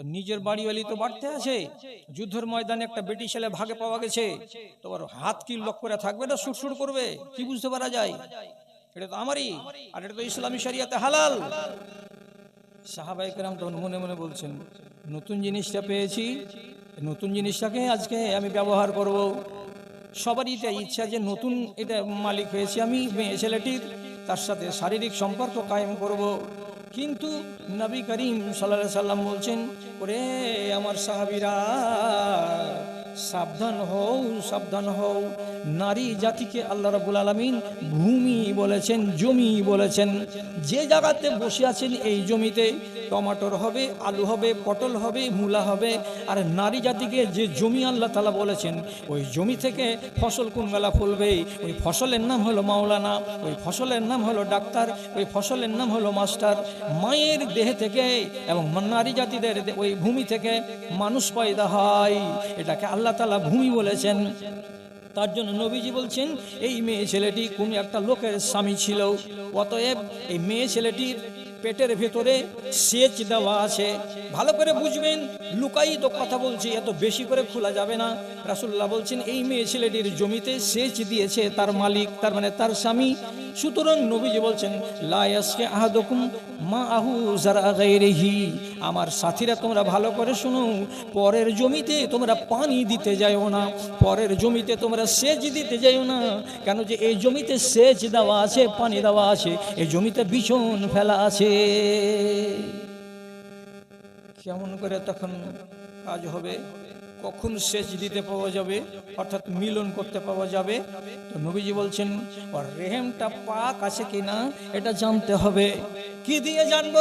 তো নিজের বাড়িওয়ালি তো বাড়তে আছে। যুদ্ধের ময়দানে একটা বেটি ছেলে ভাগে পাওয়া গেছে। তোমার হাত কি লক করে থাকবে না সুরসুর করবে? কি বুঝতে পারা যায়? এটা তো আমারই, আর এটা তো ইসলামী শরিয়াতে হালাল। সাহাবাই কেরাম তখন মনে মনে বলছেন, নতুন জিনিসটা পেয়েছি নতুন জিনিসটাকে আজকে আমি ব্যবহার করব। সবারই তাই ইচ্ছা যে নতুন এটা মালিক হয়েছে আমি, মেয়ে ছেলেটির, তার সাথে শারীরিক সম্পর্ক কায়েম করব। কিন্তু নবী করিম সাল্লাহ সাল্লাম বলছেন ওরে আমার সাহাবিরা সাবধান হও সাবধান হও। নারী জাতিকে আল্লাহ রাবুল আলমিন ভূমি বলেছেন, জমি বলেছেন। যে জায়গাতে বসে আছেন এই জমিতে টমাটোর হবে, আলু হবে, পটল হবে, মূলা হবে। আর নারী জাতিকে যে জমি আল্লাহ তালা বলেছেন, ওই জমি থেকে ফসল কোন কোনবেলা ফলবে? ওই ফসলের নাম হলো মাওলানা, ওই ফসলের নাম হলো ডাক্তার, ওই ফসলের নাম হলো মাস্টার। মায়ের দেহ থেকে এবং নারী জাতিদের ওই ভূমি থেকে মানুষ পয়দা হয়। এটাকে আল্লাহ তালা ভূমি বলেছেন। তার জন্য নবীজি বলছেন, এই মেয়ে ছেলেটি কোন একটা লোকের স্বামী ছিল। অতএব এই মেয়ে ছেলেটির পেটের ভেতরে সেচ দেওয়া আছে। ভালো করে বুঝবেন লুকাই তো কথা বলছি, এত বেশি করে খোলা যাবে না। রাসুল্লাহ বলছেন, এই মেয়ে ছেলেটির জমিতে সেচ দিয়েছে তার মালিক, তার মানে তার স্বামী। সুতরাং নবীজি বলছেন লায়াসকে আহাদকুম মা আহু যারা গাইরেহি আমার সাথীরা তোমরা ভালো করে শোনো, পরের জমিতে তোমরা পানি দিতে যাইও না, পরের জমিতে তোমরা সেচ দিতে যাইও না, কেন যে এই জমিতে সেচ দেওয়া আছে, পানি দেওয়া আছে, এই জমিতে বিছন ফেলা আছে। কেমন করে তখন কাজ হবে? কখন সেচ দিতে পাওয়া যাবে? অর্থাৎ মিলন করতে পাওয়া যাবে? তো নবীজি বলছেন রেহেমটা পাক আছে কিনা, এটা জানতে হবে। কি দিয়ে জানব?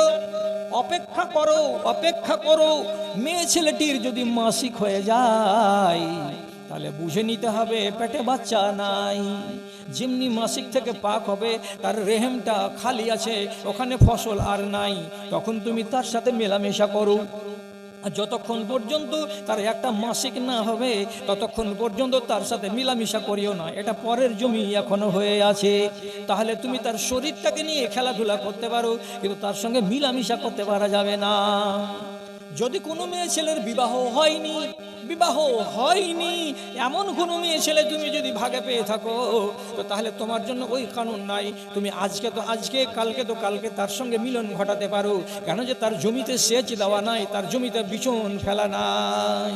অপেক্ষা করো অপেক্ষা করো। মেয়ে ছেলেটির যদি মাসিক হয়ে যায়, তাহলে বুঝে নিতে হবে পেটে বাচ্চা নাই। যেমনি মাসিক থেকে পাক হবে, তার রেহেমটা খালি আছে, ওখানে ফসল আর নাই, তখন তুমি তার সাথে মেলামেশা করো। আর যতক্ষণ পর্যন্ত তার একটা মাসিক না হবে, ততক্ষণ পর্যন্ত তার সাথে মিলামিশা করিও না। এটা পরের জমি এখনও হয়ে আছে। তাহলে তুমি তার শরীরটাকে নিয়ে খেলাধুলা করতে পারো, কিন্তু তার সঙ্গে মিলামিশা করতে পারা যাবে না। যদি কোনো মেয়ে ছেলের বিবাহ হয়নি বিবাহ হয়নি, এমন কোনো মেয়ে ছেলে তুমি যদি ভাগে পেয়ে থাকো, তো তাহলে তোমার জন্য ওই কানুন নাই। তুমি আজকে তো আজকে, কালকে তো কালকে তার সঙ্গে মিলন ঘটাতে পারো। কেন যে তার জমিতে সেচ দেওয়া নাই, তার জমিতে বিচন ফেলা নাই।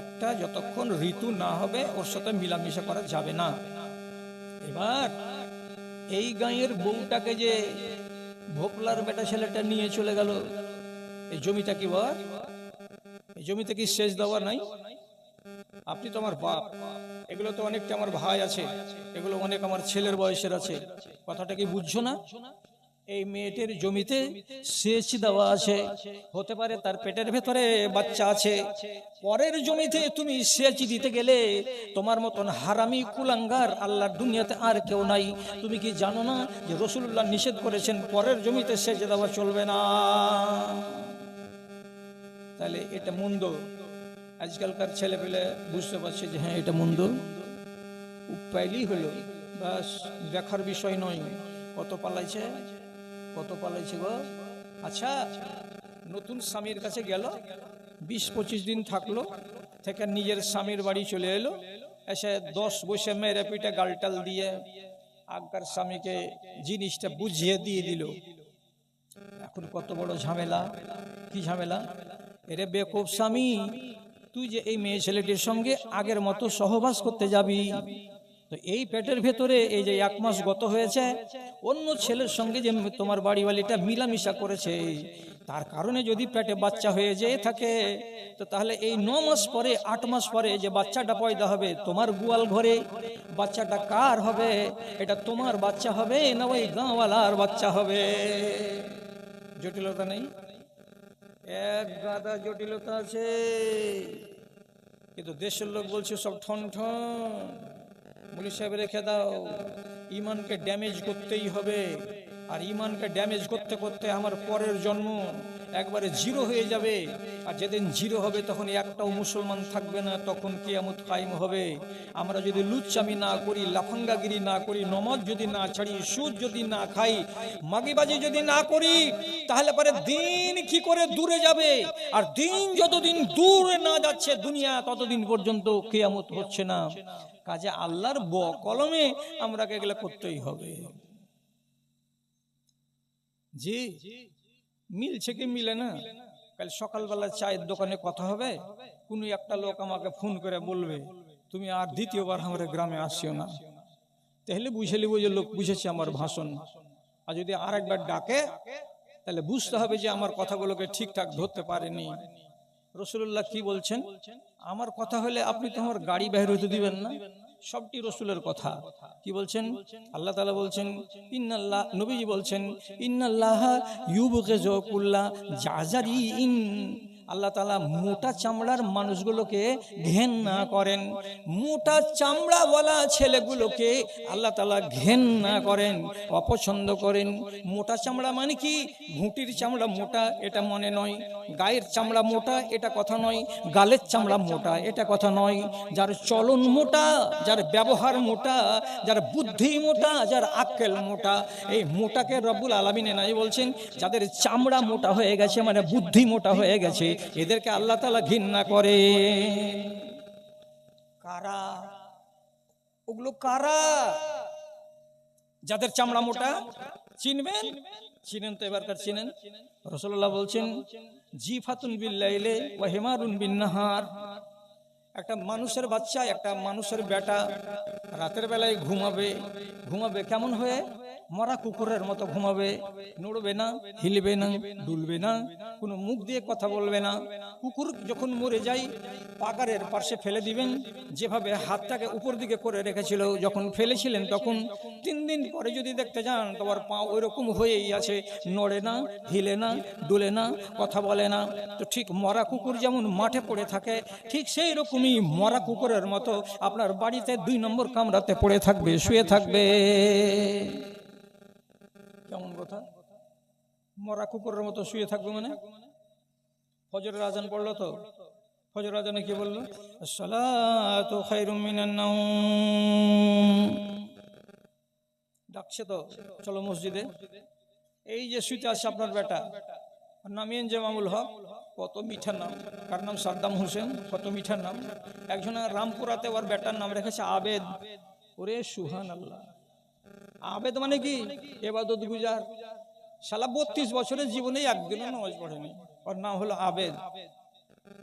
একটা যতক্ষণ ঋতু না হবে, ওর সাথে মিলামিশা করা যাবে না। এবার এই গাঁয়ের বউটাকে যে ভোপলার বেটা ছেলেটা নিয়ে চলে গেল। এই জমিটা কি বল? এই জমিতে কি সেচ দেওয়া নাই? আপনি তো আমার বাপ। এগুলো তো অনেকটা আমার ভাই আছে। এগুলো অনেক আমার ছেলের বয়সের আছে। কথাটা কি বুঝছ না? এই মেয়েটির জমিতে সেচ দেওয়া আছে। হতে পারে তার পেটের ভেতরে বাচ্চা আছে। পরের জমিতে তুমি সেচ দিতে গেলে তোমার মতন হারামি কুলাঙ্গার আল্লাহর দুনিয়াতে আর কেউ নাই। তুমি কি জানো না যে রসুল্লাহ নিষেধ করেছেন পরের জমিতে সেচ দেওয়া চলবে না? তাহলে এটা মন্দ। আজকালকার ছেলে পেলে বুঝতে পারছে যে হ্যাঁ এটা মন্দ। উপাইলেই হলো। বাস দেখার বিষয় নয়। কত পালাইছে? কত পালাইছে গো? আচ্ছা নতুন স্বামীর কাছে গেল, বিশ পঁচিশ দিন থাকল, থেকে নিজের স্বামীর বাড়ি চলে এলো, এসে দশ বসে মেরে পিঠে গালটাল দিয়ে আগকার স্বামীকে জিনিসটা বুঝিয়ে দিয়ে দিল। এখন কত বড় ঝামেলা, কি ঝামেলা? এরে বেকুব স্বামী, তুই যে এই মেয়ে ছেলেটির সঙ্গে আগের মতো সহবাস করতে যাবি। তো এই পেটের ভেতরে এই যে এক মাস গত হয়েছে, অন্য ছেলের সঙ্গে যে তোমার বাড়িওয়ালিটা মিলামিশা করেছে, তার কারণে যদি পেটে বাচ্চা হয়ে যেয়ে থাকে, তো তাহলে এই ন মাস পরে, আট মাস পরে যে বাচ্চাটা পয়দা হবে, তোমার গোয়াল ঘরে বাচ্চাটা কার হবে? এটা তোমার বাচ্চা হবে না ওই গাঁওয়ালার বাচ্চা হবে? জটিলতা নেই? এক গাদা জটিলতা আছে। কিন্তু দেশের লোক বলছে সব ঠন ঠন বলি, সাহেব, রেখে দাও। ইমানকে ড্যামেজ করতেই হবে। আর ইমানকে ড্যামেজ করতে করতে আমার পরের জন্ম একবারে জিরো হয়ে যাবে। আর যেদিন জিরো হবে, তখন একটাও মুসলমান থাকবে না। তখন কিয়ামত কায়েম হবে। আমরা যদি লুচ্চামি না করি, লাফাঙ্গাগিরি না করি, নমাজ যদি না ছাড়ি, সুদ যদি না খাই, মাগিবাজি যদি না করি, তাহলে পরে দিন কি করে দূরে যাবে? আর দিন যতদিন দূরে না যাচ্ছে, দুনিয়া ততদিন পর্যন্ত কেয়ামত হচ্ছে না। কাজে আল্লাহর ব, কলমে আমরাকে এগুলো করতেই হবে। জি, মিলছে কি মিলে না? কাল সকালবেলা চায়ের দোকানে কথা হবে, কোনো একটা লোক আমাকে ফোন করে বলবে, তুমি আর দ্বিতীয়বার আমার গ্রামে আসিও না। তাহলে বুঝে লিব যে লোক বুঝেছে আমার ভাষণ। আর যদি আর একবার ডাকে, তাহলে বুঝতে হবে যে আমার কথাগুলোকে ঠিকঠাক ধরতে পারেনি। রসুল্লাহ কি বলছেন? আমার কথা হলে আপনি তো আমার গাড়ি বাহির হতে দিবেন না। সবটি রসুলের কথা। কি বলছেন? আল্লাহ তালা বলছেন, ইন্নাল্লাহ নবীজি বলছেন ইন্নাল্লাহ ইউবকে জকুল্লাহ জাজারি ইন আল্লাহ তালা মোটা চামড়ার মানুষগুলোকে ঘেন্না করেন। মোটা চামড়া বলা ছেলেগুলোকে আল্লাহ তালা ঘেন্না করেন, অপছন্দ করেন। মোটা চামড়া মানে কি? ঘুঁটির চামড়া মোটা, এটা মনে নয়। গায়ের চামড়া মোটা, এটা কথা নয়। গালের চামড়া মোটা, এটা কথা নয়। যার চলন মোটা, যার ব্যবহার মোটা, যার বুদ্ধি মোটা, যার আক্কেল মোটা, এই মোটাকে রব্বুল আলমিনে নাই বলছেন, যাদের চামড়া মোটা হয়ে গেছে মানে বুদ্ধি মোটা হয়ে গেছে এদেরকে আল্লাহ তালা ঘৃণা করে। কারা? ওগুলো কারা? যাদের চামড়া মোটা, চিনবেন? চিনেন তো এবারকার চিনেন। রসল্লাহ বলছেন জি ফাতুন বিল্লাইলে ও হেমারুন বিন নাহার একটা মানুষের বাচ্চা, একটা মানুষের বেটা রাতের বেলায় ঘুমাবে। ঘুমাবে কেমন হয়ে? মরা কুকুরের মতো ঘুমাবে, নড়বে না, হিলবে না ডুলবে না, কোনো মুখ দিয়ে কথা বলবে না। কুকুর যখন মরে যায় পাকারের পাশে ফেলে দিবেন। যেভাবে হাতটাকে উপর দিকে করে রেখেছিল, যখন ফেলেছিলেন তখন তিন দিন পরে যদি দেখতে যান, তোমার পা ওই রকম হয়েই আছে, নড়ে না, হিলে না ডুলে না, কথা বলে না। তো ঠিক মরা কুকুর যেমন মাঠে পড়ে থাকে, ঠিক সেই রকমই মরা কুকুরের মতো আপনার বাড়িতে দুই নম্বর কামরাতে পড়ে থাকবে, শুয়ে থাকবে। কেমন কথা? মরা কুকুরের মতো শুয়ে থাকবে মানে? ফজরের আজান পড়ল তো? ফজর আজানে কি বলল? ডাকছে তো, চলো মসজিদে। এই যে শুইতে আছে আপনার বেটা নামিয়েন যে মামুল হক। কত মিঠা নাম। কার নাম? সাদ্দাম হোসেন। কত মিঠা নাম। একজন রামপুরাতে ওর বেটার নাম রেখেছে আবেদ। ওরে সুহান আল্লাহ আবেদ মানে কি? এবাদত গুজার। সালা বত্রিশ বছরের জীবনে একদিনও নামাজ পড়েনি। ওর নাম হলো আবেদ।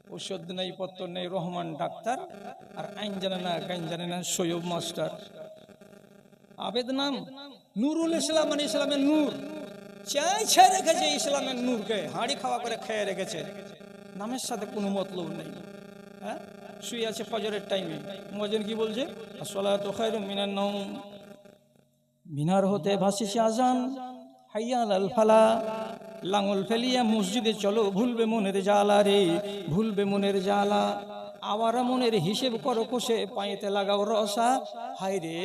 ওষুধ নেই, পত্র নেই, রহমান ডাক্তার। আর আইন জানে না, গাইন জানে না সৈয়ব মাস্টার। আবেদ নাম নুরুল ইসলাম মানে ইসলামের নূর। চাইছে রেখেছে ইসলামের নূরকে। হাঁড়ি খাওয়া করে খেয়ে রেখেছে। নামের সাথে কোনো মতলব নেই। হ্যাঁ? শুয়ে আছে ফজরের টাইমে মজন কি বলছে? আসলা তো খায়রুম মিনার নৌম মিনার হতে ভাসিছে আজান, হাইয়াল আল ফালা, লাঙল ফেলিয়া মসজিদে চলো, ভুলবে মনের জালা রে, ভুলবে মনের জালা আবার মনের হিসেব করো কোষে, পায়েতে লাগাও রসা। হাই রে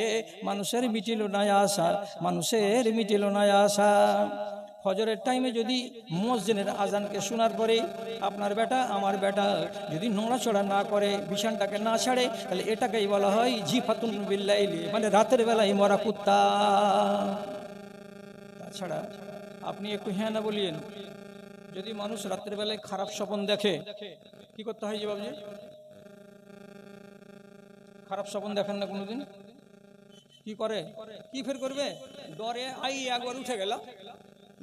মানুষের মিটিল না আশা, মানুষের মিটিল না আশা। ফজরের টাইমে যদি মসজিদের আজানকে শোনার পরে আপনার বেটা, আমার বেটা যদি নড়াচড়া না করে, বিছানটাকে না ছাড়ে, তাহলে এটাকেই বলা হয় জি ফাতুন বিল্লাইলি মানে রাতের বেলায় মরা কুত্তা। তাছাড়া আপনি একটু হ্যাঁ না বলিয়েন। যদি মানুষ রাতের বেলায় খারাপ স্বপন দেখে, কি করতে হয় যে বাবুজি খারাপ স্বপন দেখেন না কোনোদিন? কি করে? কি ফের করবে? ডরে আই একবার উঠে গেলাম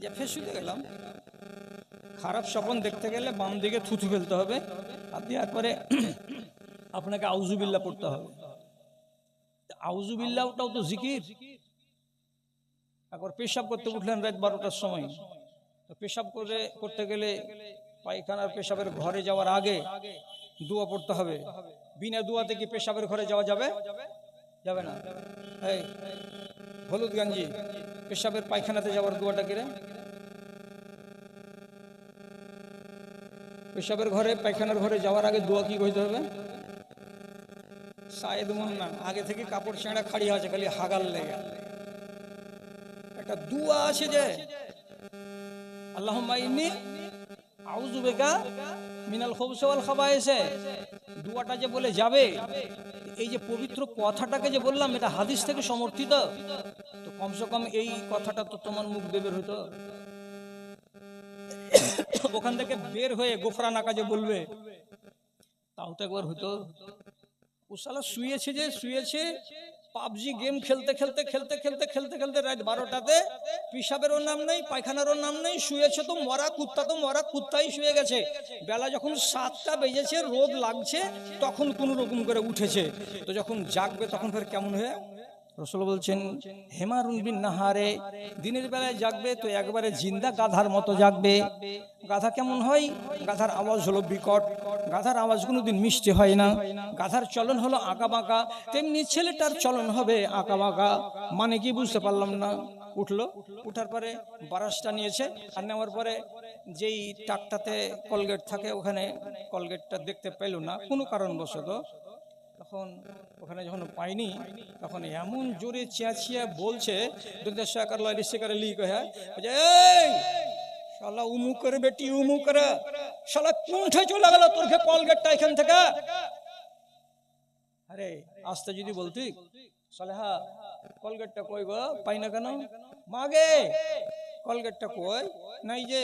যে শুতে গেলাম। খারাপ স্বপন দেখতে গেলে বাম দিকে থুথু ফেলতে হবে, আর দেওয়ার পরে আপনাকে আউজুবিল্লা পড়তে হবে। আউজুবিল্লাটাও তো জিকির। একবার পেশাব করতে উঠলেন রাত বারোটার সময়। তো পেশাব করে, করতে গেলে পায়খানার পেশাবের ঘরে যাওয়ার আগে দোয়া পড়তে হবে। বিনা দোয়াতে কি পেশাবের ঘরে যাওয়া যাবে? যাবে না। এই, হলুদ গাঞ্জি। পেশাবের পায়খানাতে যাওয়ার দোয়াটা কিরে পেশাবের ঘরে, পায়খানার ঘরে যাওয়ার আগে দোয়া কি কইতে হবে? সায়েদ না আগে থেকে কাপড় ছেঁড়া খাড়ি আছে, খালি হাগাল লেগে। একটা দুয়া আছে যে আল্লাহ বেকা মিনাল খবসে খাবা এসে দুয়াটা যে বলে যাবে, এই যে পবিত্র কথাটাকে যে বললাম, এটা হাদিস থেকে সমর্থিত। তো কমসে কম এই কথাটা তো তোমার মুখ দেবের হতো ওখান থেকে বের হয়ে গোফরান আকাজে বলবে, তাও তো একবার হতো ও শুয়েছে যে, শুয়েছে, পাবজি গেম খেলতে খেলতে খেলতে খেলতে খেলতে খেলতে রাত বারোটাতে পিসাবেরও নাম নেই পায়খানারও নাম নেই, শুয়েছে তো মরা কুত্তা, তো মরা কুত্তাই শুয়ে গেছে। বেলা যখন সাতটা বেজেছে, রোদ লাগছে, তখন কোন রকম করে উঠেছে। তো যখন জাগবে তখন ফের কেমন হয়ে? রসল বলছেন হেমারুন বিন নাহারে, দিনের বেলায় জাগবে তো একবারে জিন্দা গাধার মতো জাগবে। গাধা কেমন হয়? গাধার আওয়াজ হলো বিকট। গাধার আওয়াজ কোনোদিন মিষ্টি হয় না। গাধার চলন হলো আঁকা বাঁকা তেমনি ছেলেটার চলন হবে আঁকা বাঁকা মানে কি বুঝতে পারলাম না। উঠল, উঠার পরে বারাসটা নিয়েছে আর নেওয়ার পরে যেই টাকটাতে কলগেট থাকে, ওখানে কলগেটটা দেখতে পেল না। কোনো কারণবশত তখন ওখানে যখন পাইনি তখন এমন জোরে চেঁচিয়ে বলছে দুর্দেশ সরকার লয় রিসিকারে লিক হ্যাঁ বলছে, এই শালা উমু করে বেটি উমু করে শালা কুণ্ঠে চলে গেল তোর খে কলগেটটা এখান থেকে। আরে আসতে যদি বলতি শালে হা কলগেটটা কই গো পাই না কেন? মাগে কলগেটটা কই? নাই যে।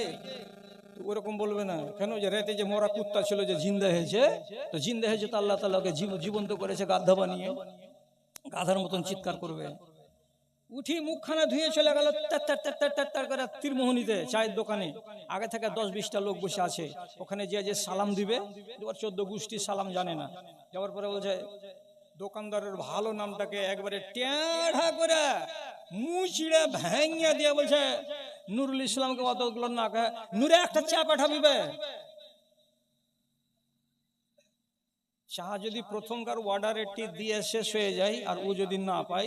ওরকম বলবে না। কেন যে রাতে যে মরা কুত্তা ছিল যে জিন্দা হয়েছে, তো জিন্দা হয়েছে তো আল্লাহ তালাকে জীবন্ত করেছে গাধা বানিয়ে। গাধার মতন চিৎকার করবে। উঠি মুখখানা ধুয়ে চলে গেল তার তার তার তার তার তার করে তীরমোহনীতে, চায়ের দোকানে। আগে থেকে দশ বিশটা লোক বসে আছে। ওখানে যে যে সালাম দিবে, এবার চোদ্দ গোষ্ঠী সালাম জানে না। যাওয়ার পরে বলছে, দোকানদারের ভালো নামটাকে একবারে টেঁড়া করে মুচিড়ে ভেঙে দিয়ে বলছে নুরুল ইসলামকে অতগুলো না কে, নুরে একটা চা পাঠাবি চা যদি প্রথমকার অর্ডারেরটি দিয়ে শেষ হয়ে যায় আর ও যদি না পাই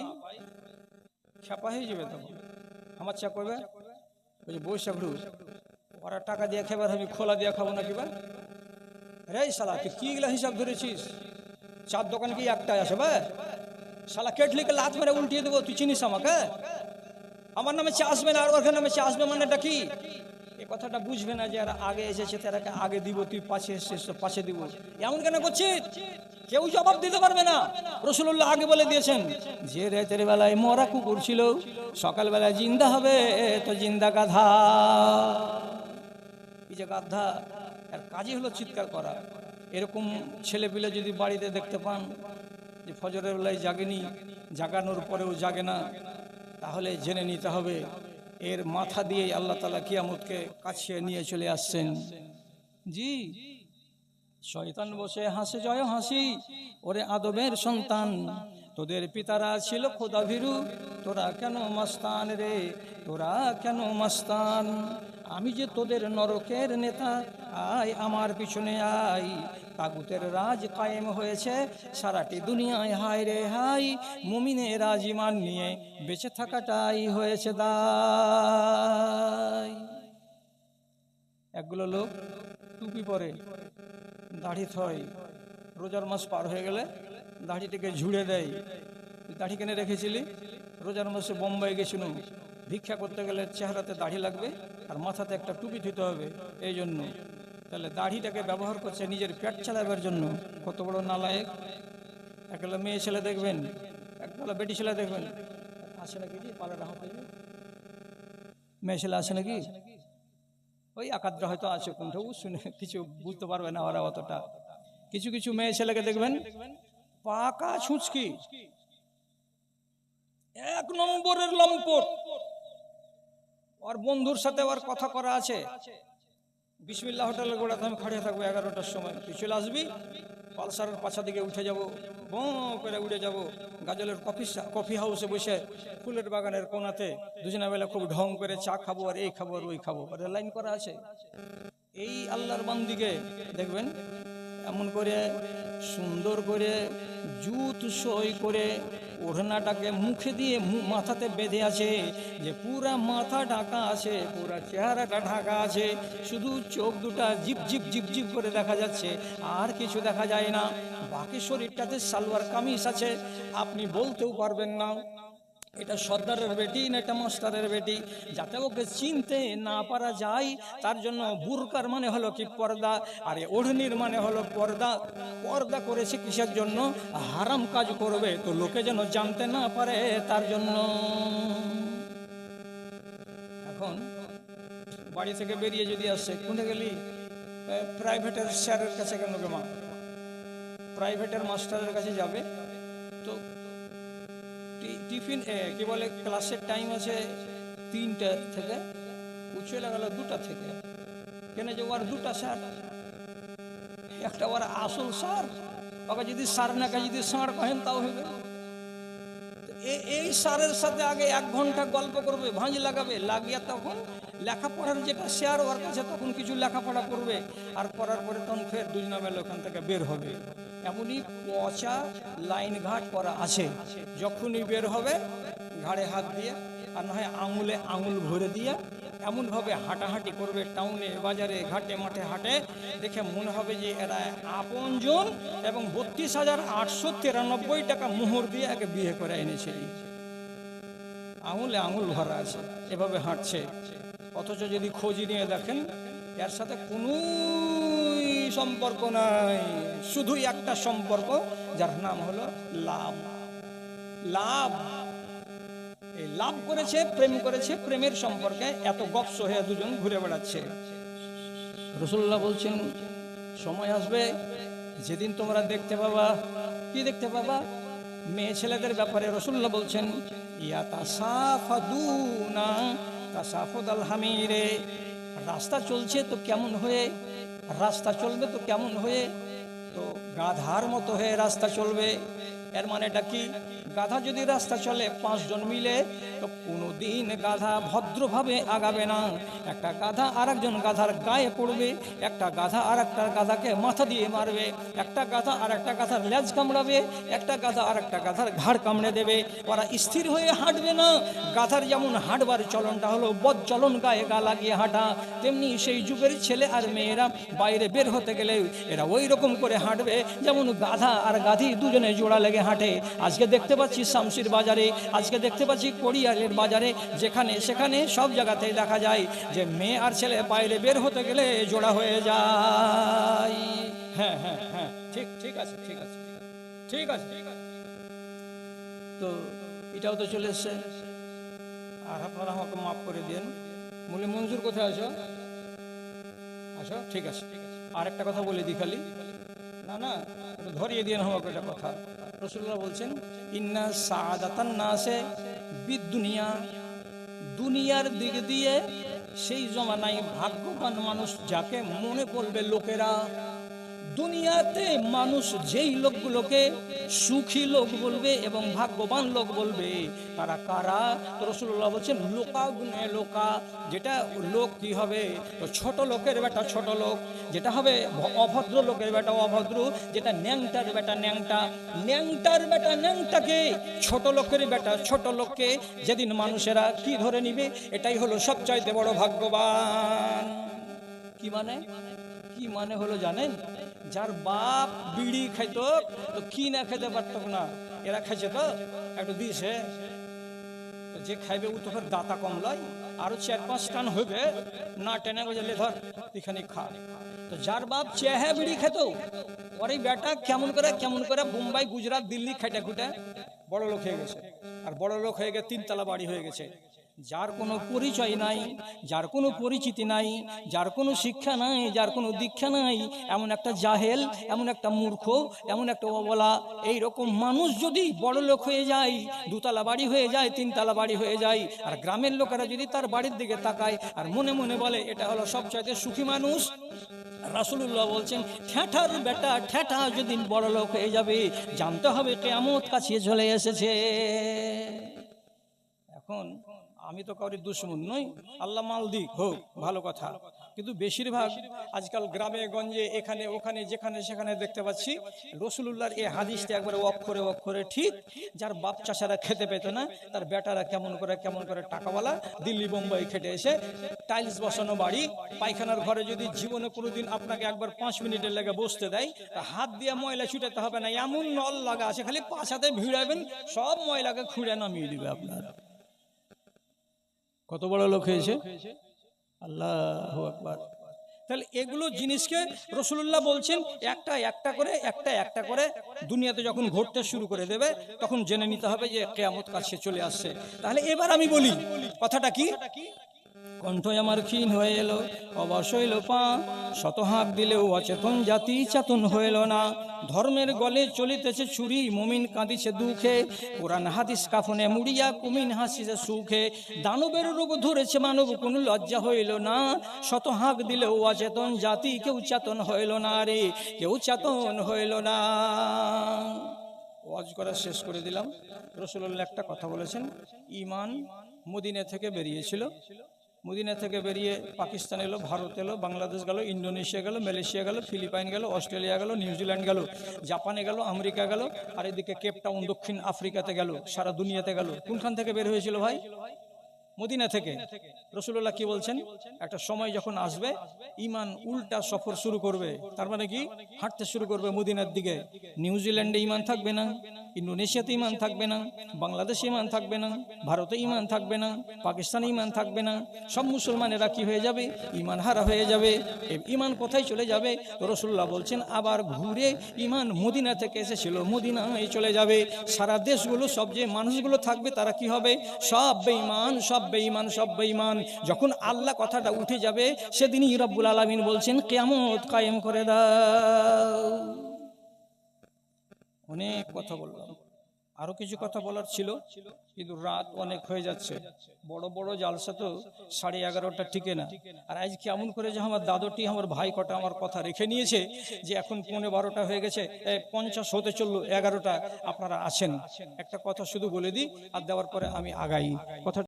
খেপা হয়ে যাবে তখন। আমার চা করবে বৈশাখ রুজ ওরা টাকা দিয়ে খেবার আমি খোলা দিয়ে খাব না কিবা রে শালা তুই কি গুলা হিসাব ধরেছিস? চার দোকান কি একটাই আছে বা? শালা কেটলিকে লাত মেরে উল্টিয়ে দেবো তুই চিনিস আমাকে? আমার নামে চা আসবে না, আর ওর নামে চা আসবে মানে কি? এ কথাটা বুঝবে না যে এরা আগে এসেছে তারাকে আগে দিব, তুই পাশে এসেছিস পাশে দিব। এমন কেন করছিস? কেউ জবাব দিতে পারবে না। রসুল্লাহ আগে বলে দিয়েছেন, যে রাতের বেলায় মরা কুকুর ছিল, সকালবেলায় জিন্দা হবে, তো জিন্দা গাধা। এই যে গাধা, এর কাজই হলো চিৎকার করা। এরকম ছেলে পিলে যদি বাড়িতে দেখতে পান, যে ফজরের বেলায় জাগেনি, জাগানোর পরেও জাগে না তাহলে জেনে নিতে হবে, এর মাথা দিয়ে আল্লাহ তালা কিয়ামতকে কাছে নিয়ে চলে আসছেন। জি, শয়তান বসে হাসে, জয় হাসি, ওরে আদবের সন্তান, তোদের পিতারা ছিল খোদা ভীরু তোরা কেন মাস্তান রে, তোরা কেন মাস্তান? আমি যে তোদের নরকের নেতা, আয় আমার পিছনে আয়। তাগুতের রাজ কায়েম হয়েছে, সারাটি দুনিয়ায় হায় রে হাই মুমিনে রাজিমান নিয়ে বেঁচে থাকাটাই হয়েছে দায়। একগুলো লোক টুপি পরে দাড়ি থয়। রোজার মাস পার হয়ে গেলে দাড়িটাকে ঝুড়ে দেয়। দাড়ি কেনে রেখেছিলি? রোজার মাসে বোম্বাই গেছিল ভিক্ষা করতে গেলে চেহারাতে দাড়ি লাগবে আর মাথাতে একটা টুপি দিতে হবে, এই জন্য। তাহলে দাড়িটাকে ব্যবহার করছে নিজের পেট চালাবার জন্য। কত বড় নালায়ক। একলা মেয়ে ছেলে দেখবেন একবেলা বেটি ছেলে দেখবেন। আসে নাকি পালাটা হাতে? মেয়ে ছেলে আসে নাকি? ওই একাদ্রা হয়তো আছে কোনটা শুনে কিছু বুঝতে পারবে না ওরা অতটা। কিছু কিছু মেয়ে ছেলেকে দেখবেন, পাকা ছুঁচকি। এক নম্বরের লম্পট। ওর বন্ধুর সাথে ওর কথা করা আছে বিসমিল্লা হোটেলের গোড়াতে আমি খাড়িয়ে থাকব এগারোটার সময় তুই চলে আসবি পালসারের পাছা দিকে উঠে যাব বঁ করে উঠে যাব গাজলের কফি কফি হাউসে বসে ফুলের বাগানের কোনাতে দুজনে বেলা খুব ঢং করে চা খাব আর এই খাব আর ওই খাব। আর লাইন করা আছে। এই আল্লাহর বান্দিকে দেখবেন এমন করে সুন্দর করে জুত সই করে ওড়নাটাকে মুখে দিয়ে মাথাতে বেঁধে আছে যে পুরা মাথা ঢাকা আছে, পুরা চেহারাটা ঢাকা আছে, শুধু চোখ দুটা জিপ জিপ জিপ জিপ করে দেখা যাচ্ছে, আর কিছু দেখা যায় না। বাকি শরীরটাতে সালোয়ার কামিজ আছে, আপনি বলতেও পারবেন না। এটা সর্দারের বেটি না এটা মাস্টারের বেটি? যাতে ওকে চিনতে না পারা যায়, তার জন্য বুরকার মানে হলো কি পর্দা, আর এ ওढ़নির মানে হলো পর্দা। পর্দা করেছে কিসের জন্য? হারাম কাজ করবে, তো লোকে যেন জানতে না পারে তার জন্য। এখন বাড়ি থেকে বেরিয়ে যদি আসছে কোনে গেলি? প্রাইভেটের স্যারের কাছে কেন গে মা? প্রাইভেটের মাস্টারের কাছে যাবে? তো টিফিন কি বলে, ক্লাসের টাইম আছে তিনটা থেকে ও চলে গেল দুটা থেকে। কেন যে ওর দুটা স্যার একটা ওর আসল স্যার ওকে যদি স্যার না যদি সাঁড় কহেন তাও হবে। এই স্যারের সাথে আগে এক ঘণ্টা গল্প করবে, ভাঁজ লাগাবে, লাগিয়ে তখন লেখাপড়ার যেটা শেয়ার ওর কাছে তখন কিছু লেখাপড়া করবে। আর করার পরে তখন ফের দুজনা মেলে ওখান থেকে বের হবে। এমনই পচা লাইন ঘাট করা আছে। যখনই বের হবে, ঘাড়ে হাত দিয়ে, আর না হয় আঙুলে আঙুল ভরে দিয়ে, এমনভাবে হাঁটাহাঁটি করবে টাউনে, বাজারে, ঘাটে, মাঠে, হাঁটে। দেখে মনে হবে যে এরা আপনজন এবং বত্রিশ হাজার আটশো তিরানব্বই টাকা মোহর দিয়ে একে বিয়ে করে এনেছে। আঙুলে আঙুল ভরা আছে। এভাবে হাঁটছে। অথচ যদি খোঁজ নিয়ে দেখেন, এর সাথে কোনো সম্পর্ক নাই। শুধুই একটা সম্পর্ক, যার নাম হলো লাভ। লাভ। এই লাভ করেছে, প্রেম করেছে, প্রেমের সম্পর্কে এত গপস হয়ে দুজন ঘুরে বেড়াচ্ছে। রসুল্লাহ বলছেন, সময় আসবে, যেদিন তোমরা দেখতে পাবা। কি দেখতে পাবা? মেয়ে ছেলেদের ব্যাপারে রসুল্লাহ বলছেন ইয়াতা ইয়া তাসাফাদুনা তাসাফুদ আল রাস্তা চলছে তো কেমন হয়ে? রাস্তা চলবে তো কেমন হয়ে? তো গাধার মতো হয়ে রাস্তা চলবে। এর মানে এটা কি? গাধা যদি রাস্তা চলে, পাঁচজন মিলে, তো কোনোদিন গাধা ভদ্রভাবে আগাবে না। একটা গাধা আর একজন গাধার গায়ে পড়বে, একটা গাধা আর একটা গাধাকে মাথা দিয়ে মারবে, একটা গাধা আর একটা গাধার লেজ কামড়াবে, একটা গাধা আর একটা গাধার ঘাড় কামড়ে দেবে। ওরা স্থির হয়ে হাঁটবে না। গাধার যেমন হাঁটবার চলনটা হলো, বদ চলন গায়ে গা লাগিয়ে হাঁটা। তেমনি সেই যুগের ছেলে আর মেয়েরা বাইরে বের হতে গেলে এরা ওই রকম করে হাঁটবে। যেমন গাধা আর গাধি দুজনে জোড়া লেগে হাঁটে। আজকে দেখতে পাচ্ছি শামসির বাজারে, আজকে দেখতে পাচ্ছি কোড়িয়ালের বাজারে, যেখানে, সেখানে সব জায়গাতেই দেখা যায় যে মেয়ে আর ছেলে বাইরে বের হতে গেলে জোড়া হয়ে যায়। হ্যাঁ হ্যাঁ হ্যাঁ ঠিক ঠিক আছে ঠিক আছে ঠিক আছে ঠিক আছে। তো এটাও তো চলে এসছে। আর আপনারা আমাকে মাফ করে দিন। বলে মঞ্জুর কোথায় আছো? আছো? ঠিক আছে আর একটা কথা বলে দিই খালি। না না ধরিয়ে দিয়ে আমাকে একটা কথা। রসুল্লাহ বলছেন, ইন্না সাদাতান নাসে বিদুনিয়া দুনিয়ার দিক দিয়ে সেই জমানায় ভাগ্যবান মানুষ যাকে মনে করবে লোকেরা দুনিয়াতে মানুষ যেই লোকগুলোকে সুখী লোক বলবে এবং ভাগ্যবান লোক বলবে, তারা কারা? তো রসুল্লাহ বলছেন, লোকা গুনে লোকা। যেটা লোক কি হবে? তো ছোট লোকের বেটা ছোট লোক। যেটা হবে অভদ্র লোকের বেটা অভদ্র। যেটা ন্যাংটার বেটা ন্যাংটা। ন্যাংটার বেটা ন্যাংটাকে, ছোট লোকের বেটা ছোট লোককে যেদিন মানুষেরা কি ধরে নিবে? এটাই হলো সবচাইতে বড় ভাগ্যবান। কি মানে? কি মানে হলো জানেন? যার বাপ বিড়ি খাইতো, তো কি না খাইতে পারতো না? এরা খাইছে তো? একটু দিয়েছে। যে খাইবে, ও তো ফের দাতা কম লয় আরও চার পাঁচ টান হবে না টেনে বোঝালে ধর, এখানে খা। তো যার বাপ চেহে বিড়ি খেত ওরই বেটা, কেমন করে কেমন করে মুম্বাই গুজরাট, দিল্লি খেটে খুটে, বড় লোক হয়ে গেছে। আর বড় লোক হয়ে গেছে তিনতলা বাড়ি হয়ে গেছে। যার কোনো পরিচয় নাই, যার কোনো পরিচিতি নাই, যার কোনো শিক্ষা নাই, যার কোনো দীক্ষা নাই, এমন একটা জাহেল, এমন একটা মূর্খ, এমন একটা অবলা, এই রকম মানুষ যদি বড় লোক হয়ে যায়, দুতলা বাড়ি হয়ে যায়, তিনতলা বাড়ি হয়ে যায়, আর গ্রামের লোকেরা যদি তার বাড়ির দিকে তাকায়, আর মনে মনে বলে, এটা হলো সবচাইতে সুখী মানুষ, রাসুলুল্লাহ বলছেন ঠ্যাঠার বেটা ঠ্যাঠা যদি বড় লোক হয়ে যাবে, জানতে হবে কেমত কাছে চলে এসেছে। এখন আমি তো কাউরি দুশ্মন নই। আল্লাহ মাল দিক হোক, ভালো কথা। কিন্তু বেশিরভাগ আজকাল গ্রামে, গঞ্জে, এখানে, ওখানে, যেখানে, সেখানে দেখতে পাচ্ছি, রসুলুল্লাহর এই হাদিসটা একবারে অক্ষরে অক্ষরে ঠিক, যার বাপ চাষারা খেতে পেত না, তার বেটারা কেমন করে কেমন করে টাকাওয়ালা দিল্লি, বোম্বাই খেটে এসে টাইলস বসানো বাড়ি, পায়খানার ঘরে যদি জীবনে কোনোদিন আপনাকে একবার পাঁচ মিনিটের লেগে বসতে দেয়, তা হাত দিয়ে ময়লা ছুটাতে হবে না, এমন নল লাগা আছে, খালি পাশাতে ভিড়াবেন, সব ময়লাকে খুঁড়ে নামিয়ে দিবে আপনার। কত বড় লোক হয়েছে? আল্লাহ তাহলে এগুলো জিনিসকে রসুল্লাহ বলছেন, একটা একটা করে, একটা একটা করে দুনিয়াতে যখন ঘটতে শুরু করে দেবে, তখন জেনে নিতে হবে যে কেয়ামত কাছে চলে আসছে। তাহলে এবার আমি বলি, কথাটা কি? কণ্ঠ আমার ক্ষীণ হয়ে এলো, অবশ হইল পা। শত হাঁক দিলেও অচেতন জাতি চেতন হইল না। ধর্মের গলে চলিতেছে ছুরি, মুমিন কাঁদিছে দুঃখে। কোরআন হাদিস কাফনে মুড়িয়া, কুমিন হাসিছে সুখে। দানবের রোগ ধরেছে মানব, কোনো লজ্জা হইল না। শত হাঁক দিলেও অচেতন জাতি কেউ চেতন হইল না রে, কেউ চেতন হইল না। ওয়াজ করা শেষ করে দিলাম। রসুল্লাহ একটা কথা বলেছেন, ইমান মদিনা থেকে বেরিয়েছিল। মদিনা থেকে বেরিয়ে পাকিস্তান এলো, ভারত এলো, বাংলাদেশ গেল, ইন্দোনেশিয়া গেল, মালয়েশিয়া গেল, ফিলিপাইন গেল, অস্ট্রেলিয়া গেল, নিউজিল্যান্ড গেল, জাপানে গেল, আমেরিকা গেল, আর এদিকে কেপটাউন দক্ষিণ আফ্রিকাতে গেল, সারা দুনিয়াতে গেল। কোনখান থেকে বের হয়েছিল ভাই? মদিনা থেকে রসুল্লাহ কি বলছেন? একটা সময় যখন আসবে ইমান উল্টা সফর শুরু করবে। তার মানে কি? হাঁটতে শুরু করবে মদিনার দিকে। নিউজিল্যান্ডে ইমান থাকবে না, ইন্দোনেশিয়াতে ইমান থাকবে না, বাংলাদেশে ইমান থাকবে না, ভারতে ইমান থাকবে না, পাকিস্তানে ইমান থাকবে না। সব মুসলমানেরা কি হয়ে যাবে? ইমান হারা হয়ে যাবে। ইমান কোথায় চলে যাবে? রসুল্লাহ বলছেন, আবার ঘুরে ইমান মদিনা থেকে এসেছিল, মদিনায় চলে যাবে। সারা দেশগুলো, সব যে মানুষগুলো থাকবে, তারা কি হবে? সব বেঈমান, সব বেঈমান, সব বেঈমান। যখন আল্লাহ কথাটা উঠে যাবে, সেদিনই রব্বুল আলামিন বলছেন, কেয়ামত কায়েম করে দাও। অনেক কথা বললাম। আরও কিছু কথা বলার ছিল। কিন্তু রাত অনেক হয়ে যাচ্ছে। বড় বড় জালসা তো সাড়ে এগারোটা টিকে না। আর আজ কেমন করে যে আমার দাদুটি, আমার ভাই কটা আমার কথা রেখে নিয়েছে যে এখন পৌনে বারোটা হয়ে গেছে পঞ্চাশ হতে চলল এগারোটা, আপনারা আছেন একটা কথা শুধু বলে দিই, আর দেওয়ার পরে আমি আগাই। কথা